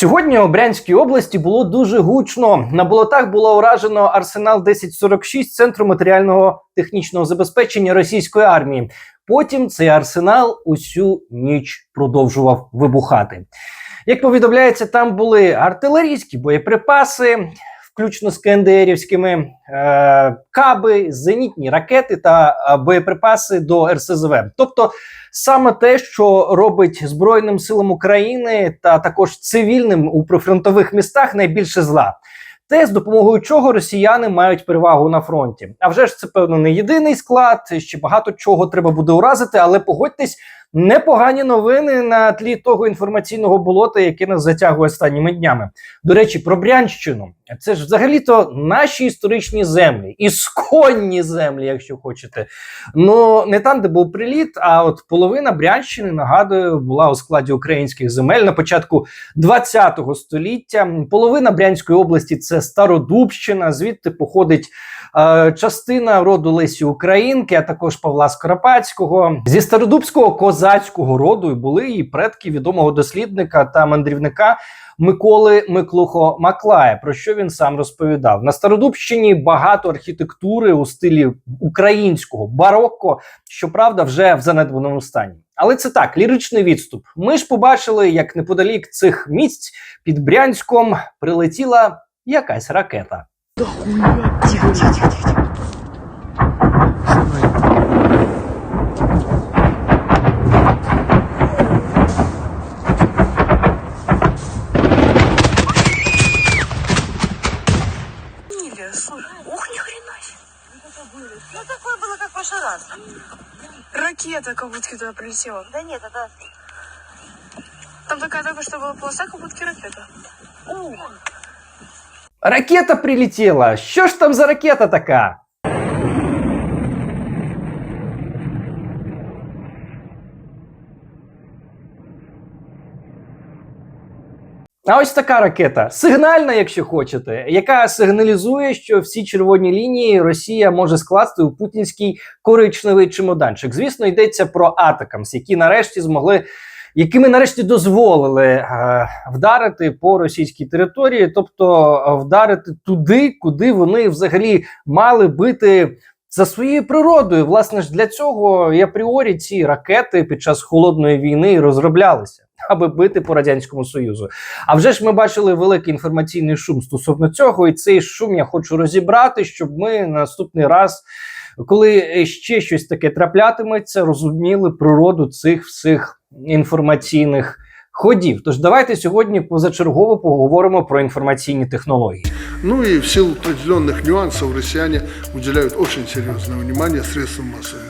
Сьогодні у Брянській області було дуже гучно. На болотах було уражено арсенал 1046 центру матеріального технічного забезпечення російської армії. Потім цей арсенал усю ніч продовжував вибухати. Як повідомляється, там були артилерійські боєприпаси, включно з КНДРівськими, е, каби, зенітні ракети та е, боєприпаси до РСЗВ. Тобто саме те, що робить Збройним силам України та також цивільним у прифронтових містах найбільше зла. Те, з допомогою чого росіяни мають перевагу на фронті. А вже ж це певно не єдиний склад. Ще багато чого треба буде уразити, але погодьтесь, непогані новини на тлі того інформаційного болота, яке нас затягує останніми днями. До речі, про Брянщину. Це ж взагалі-то наші історичні землі, ісконні землі, якщо хочете. Ну не там, де був приліт, а от половина Брянщини, нагадую, була у складі українських земель на початку 20 століття. Половина Брянської області це Стародубщина, звідти походить. Е, Частина роду Лесі Українки, а також Павла Скоропадського зі стародубського козацького роду і були і предки відомого дослідника та мандрівника Миколи Миклухо Маклая, про що він сам розповідав. На Стародубщині багато архітектури у стилі українського барокко, щоправда, вже в занедбаному стані. Але це так, ліричний відступ. Ми ж побачили, як неподалік цих місць під Брянськом прилетіла якась ракета. Тихо, тихо, тихо, тихо. Хрена себе. Ну, такое было, как в прошлый раз. Ракета как будто туда прилетела. Да нет, это... Там такая только что была полоса, как будто ракета. Ух. Ракета прилетіла. Що ж там за ракета така? А ось така ракета, сигнальна, якщо хочете, яка сигналізує, що всі червоні лінії Росія може скласти у путінський коричневий чемоданчик. Звісно, йдеться про Атакамс, які нарешті змогли, якими нарешті дозволили е, вдарити по російській території, тобто е, вдарити туди, куди вони взагалі мали бити. За своєю природою, власне ж для цього і апріорі ці ракети під час холодної війни розроблялися, аби бити по радянському союзу. А вже ж ми бачили великий інформаційний шум стосовно цього, і цей шум я хочу розібрати, щоб ми наступний раз, коли ще щось таке траплятиметься, розуміли природу цих всіх інформаційних ходів. Тож давайте сьогодні позачергово поговоримо про інформаційні технології. Ну і в силу определенних нюансів росіяни уділяють дуже серйозне увагу средствам массовой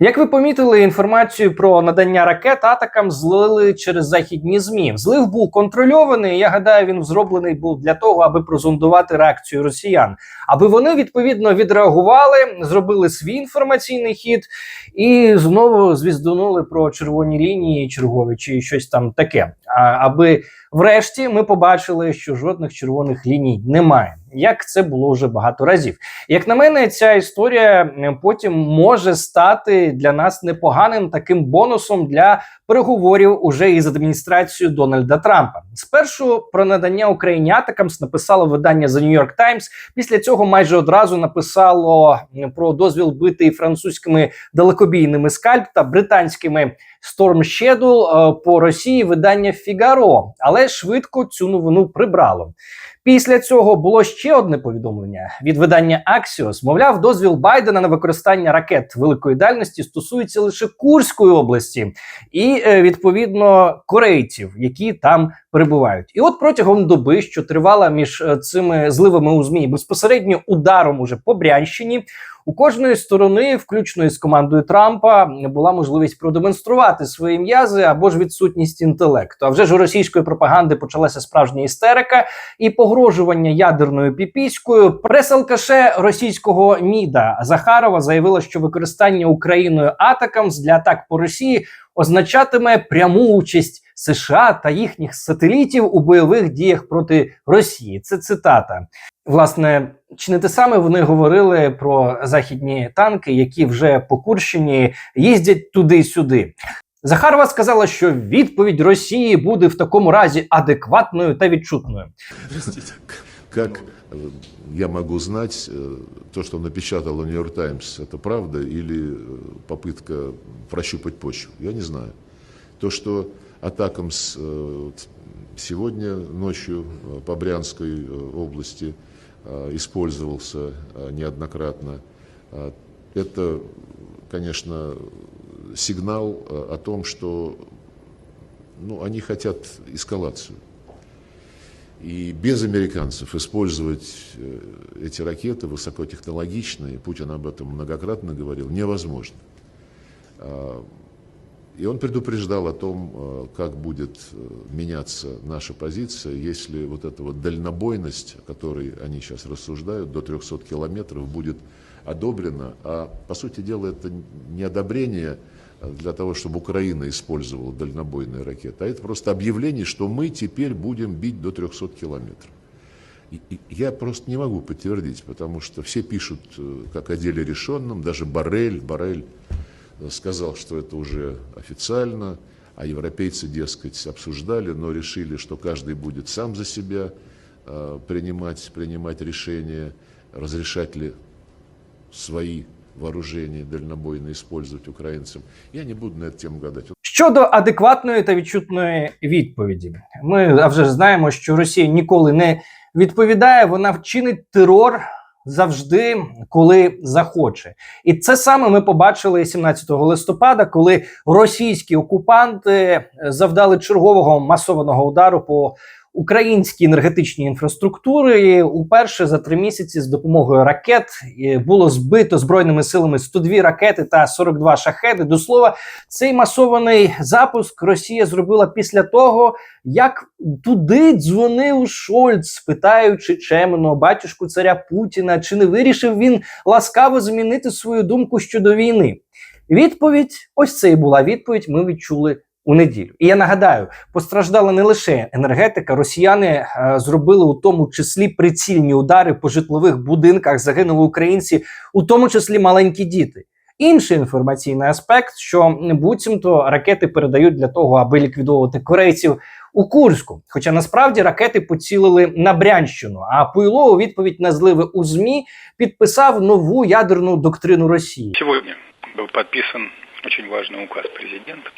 Як ви помітили, інформацію про надання ракет атакам злили через західні змі. Злив був контрольований. Я гадаю, він зроблений був для того, аби прозондувати реакцію росіян, аби вони відповідно відреагували, зробили свій інформаційний хід і знову звіздонули про червоні лінії, чергові чи щось там таке. Аби врешті ми побачили, що жодних червоних ліній немає. Як це було вже багато разів. Як на мене, ця історія потім може стати для нас непоганим таким бонусом для переговорів уже із адміністрацією Дональда Трампа. Спершу про надання Україні атакамс написало видання The New York Times. Після цього майже одразу написало про дозвіл бити французькими далекобійними скальп та британськими Storm Shadow е, по Росії видання Фігаро, але швидко цю новину прибрало. Після цього було ще одне повідомлення від видання Axios. Мовляв, дозвіл Байдена на використання ракет великої дальності стосується лише Курської області і е, відповідно корейців, які там перебувають. І от протягом доби, що тривала між е, цими зливами у змі, безпосередньо ударом уже по Брянщині, у кожної сторони, включно із командою Трампа, була можливість продемонструвати свої м'язи або ж відсутність інтелекту. А вже ж у російської пропаганди почалася справжня істерика і погрожування ядерною піпіською. Прес-алкаше російського МІДа Захарова заявила, що використання Україною атакамс для атак по Росії означатиме пряму участь США та їхніх сателітів у бойових діях проти Росії. Це цитата. Власне, чи не те саме вони говорили про західні танки, які вже по Курщині їздять туди-сюди. Захарова сказала, що відповідь Росії буде в такому разі адекватною та відчутною. Простите, как э, я могу знать, э, то, что напечатал Нью-Йорк Таймс, это правда или э, попытка прощупать почву? Я не знаю. То, что атакам с, сегодня ночью по Брянской области использовался неоднократно, это, конечно, сигнал о том, что ну, они хотят эскалацию. И без американцев использовать э, эти ракеты высокотехнологичные, Путин об этом многократно говорил, невозможно. А, И он предупреждал о том, э, как будет э, меняться наша позиция, если вот эта вот дальнобойность, о которой они сейчас рассуждают, до 300 километров будет одобрена. А по сути дела это не одобрение для того, чтобы Украина использовала дальнобойные ракеты, а это просто объявление, что мы теперь будем бить до 300 километров. И- и я просто не могу подтвердить, потому что все пишут э, как о деле решенном, даже Барель, Барель э, сказал, что это уже официально, а европейцы, дескать, обсуждали, но решили, что каждый будет сам за себя э, принимать, принимать решение, разрешать ли свои вооружения дальнобойно использовать украинцам. Я не буду на эту тему гадать. Щодо адекватної та відчутної відповіді, ми вже знаємо, що Росія ніколи не відповідає, вона вчинить терор завжди, коли захоче. І це саме ми побачили 17 листопада, коли російські окупанти завдали чергового масованого удару по українській енергетичній інфраструктурі. І уперше за три місяці з допомогою ракет було збито збройними силами 102 ракети та 42 шахеди. До слова, цей масований запуск Росія зробила після того, як туди дзвонив Шольц, питаючи чемно батюшку царя Путіна, чи не вирішив він ласкаво змінити свою думку щодо війни. Відповідь, ось це і була відповідь. Ми відчули у неділю. І я нагадаю, постраждала не лише енергетика. Росіяни е, зробили у тому числі прицільні удари по житлових будинках. Загинули українці, у тому числі маленькі діти. Інший інформаційний аспект, що буцімто ракети передають для того, аби ліквідовувати корейців у Курську. Хоча насправді ракети поцілили на Брянщину. А Пуйло у відповідь на зливи у змі підписав нову ядерну доктрину Росії. Сегодня был подписан очень важный указ президента.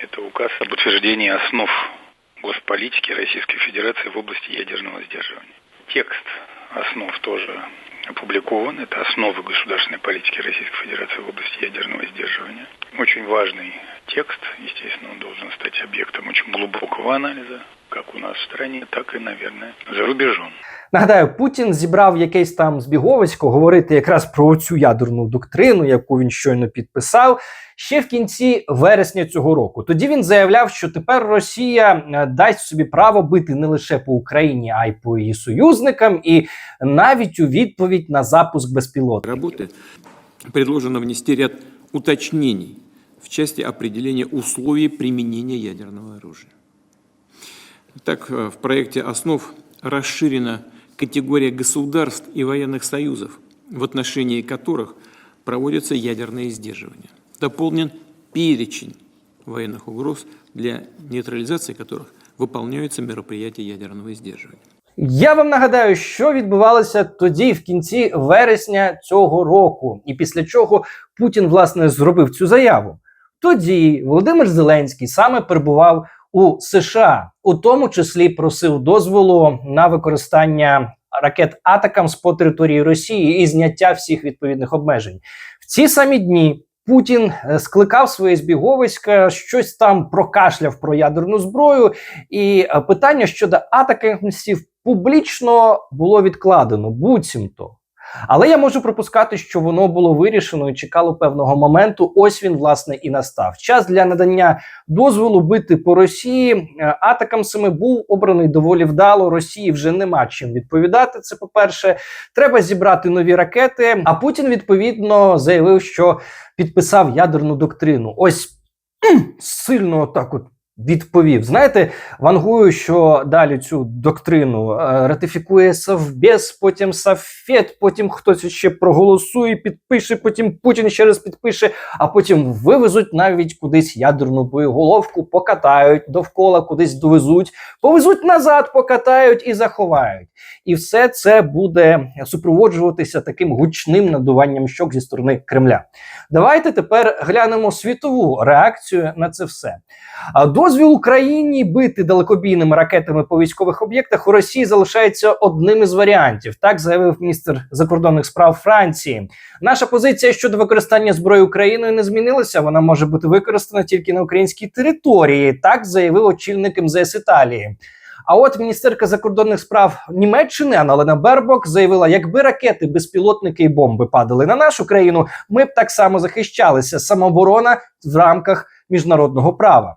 Это указ об утверждении основ госполитики Российской Федерации в области ядерного сдерживания. Текст основ тоже опубликован. Это основы государственной политики Российской Федерации в области ядерного сдерживания. Очень важный текст. Естественно, он должен стать объектом очень глубокого анализа, как у нас в стране, так и, наверное, за рубежом. Нагадаю, Путін зібрав якесь там збіговисько говорити якраз про цю ядерну доктрину, яку він щойно підписав. Ще в кінці вересня цього року. Тоді він заявляв, що тепер Росія е, дасть собі право бити не лише по Україні, а й по її союзникам, і навіть у відповідь на запуск безпілотників. работы предложено внести ряд уточнений в части определения условий применения ядерного оружия. Так, э, в проекте основ расширена категория государств и военных союзов, в отношении которых проводятся ядерные сдерживания. Дополнен перечень военных угроз, для нейтрализации которых выполняются мероприятия ядерного сдерживания. Я вам нагадаю, що відбувалося тоді, в кінці вересня цього року, і після чого Путін власне зробив цю заяву. Тоді Володимир Зеленський саме перебував у США, у тому числі просив дозволу на використання ракет Атакамс по території Росії і зняття всіх відповідних обмежень. В ці самі дні Путін е, скликав своє збіговиська, щось там прокашляв про ядерну зброю, і е, питання щодо атакамсів публічно було відкладено, буцімто. Але я можу припускати, що воно було вирішено і чекало певного моменту. Ось він власне і настав. Час для надання дозволу бити по Росії е, атакамсами був обраний доволі вдало. Росії вже нема чим відповідати. Це по перше, треба зібрати нові ракети. А Путін відповідно заявив, що підписав ядерну доктрину. Ось сильно так от. Відповів, знаєте, вангую, що далі цю доктрину е, ратифікує Совбез, потім Сафет, потім хтось ще проголосує, підпише, потім Путін ще раз підпише, а потім вивезуть навіть кудись ядерну боєголовку, покатають довкола, кудись довезуть, повезуть назад, покатають і заховають. І все це буде супроводжуватися таким гучним надуванням щок зі сторони Кремля. Давайте тепер глянемо світову реакцію на це все. А Дозвіл Україні бити далекобійними ракетами по військових об'єктах у Росії залишається одним із варіантів. Так заявив міністр закордонних справ Франції. Наша позиція щодо використання зброї Україною не змінилася. Вона може бути використана тільки на українській території. Так заявив очільник МЗС Італії. А от міністерка закордонних справ Німеччини Аналена Бербок заявила, якби ракети, безпілотники і бомби падали на нашу країну, ми б так само захищалися. Самооборона в рамках міжнародного права.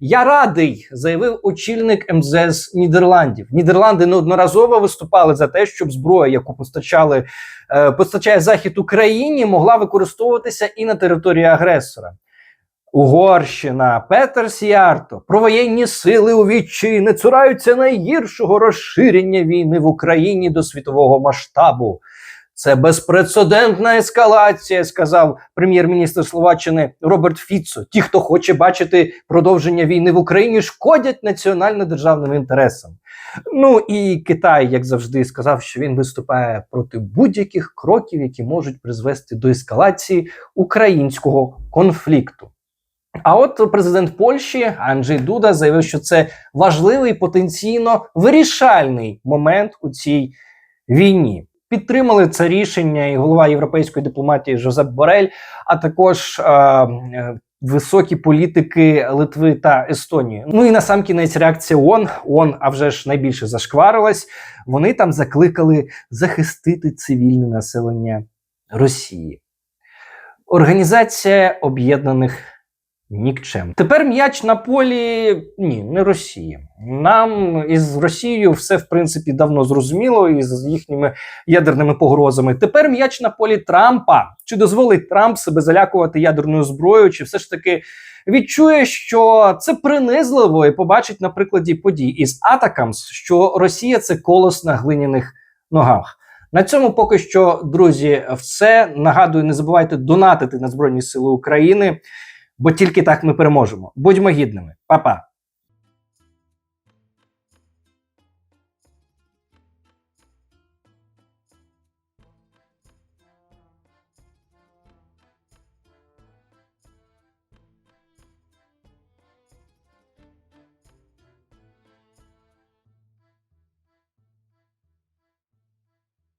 Я радий, заявив очільник МЗС Нідерландів. Нідерланди неодноразово виступали за те, щоб зброя, яку постачали е, постачає захід Україні, могла використовуватися і на території агресора. Угорщина, Петер Сіарто, провоєнні сили у відчаї не цураються найгіршого розширення війни в Україні до світового масштабу. Це безпрецедентна ескалація, сказав прем'єр-міністр Словаччини Роберт Фіцо. Ті, хто хоче бачити продовження війни в Україні, шкодять національно-державним інтересам. Ну і Китай, як завжди, сказав, що він виступає проти будь-яких кроків, які можуть призвести до ескалації українського конфлікту. А от президент Польщі Анджей Дуда заявив, що це важливий потенційно вирішальний момент у цій війні. Підтримали це рішення і голова європейської дипломатії Жозеп Борель, а також е, е, високі політики Литви та Естонії. Ну і на сам кінець реакція ООН, ООН, а вже ж найбільше зашкварилась. Вони там закликали захистити цивільне населення Росії. Організація Об'єднаних Нікчем. Тепер м'яч на полі ні, не Росії. Нам із Росією все в принципі давно зрозуміло і з їхніми ядерними погрозами. Тепер м'яч на полі Трампа. Чи дозволить Трамп себе залякувати ядерною зброєю, чи все ж таки відчує, що це принизливо, і побачить на прикладі подій із Атакамс, що Росія це колос на глиняних ногах. На цьому поки що, друзі, все. Нагадую, не забувайте донатити на Збройні Сили України бо тільки так ми переможемо. Будьмо гідними, Па-па!